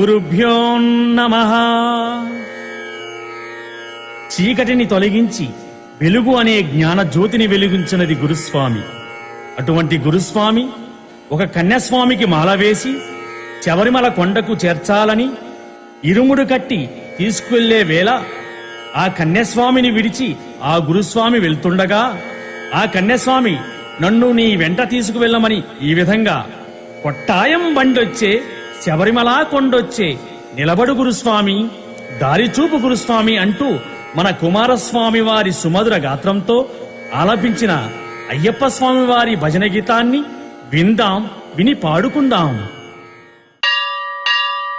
గురుభ్యో నమ. చీకటిని తొలగించి వెలుగు అనే జ్ఞాన జ్యోతిని వెలిగించినది గురుస్వామి. అటువంటి గురుస్వామి ఒక కన్యాస్వామికి మాల వేసి శబరిమల కొండకు చేర్చాలని ఇరుముడు కట్టి తీసుకువెళ్ళే వేళ ఆ కన్యాస్వామిని విడిచి ఆ గురుస్వామి వెళ్తుండగా ఆ కన్యాస్వామి నన్ను నీ వెంట తీసుకువెళ్ళమని ఈ విధంగా కొట్టాయం బండొచ్చే శబరిమల కొండొచ్చే నిలబడు గురుస్వామి దారి చూపు గురుస్వామి అంటూ మన కుమారస్వామి వారి సుమధుర గాత్రంతో ఆలపించిన అయ్యప్ప స్వామి వారి భజన గీతాన్ని విందాం విని పాడుకుందాం.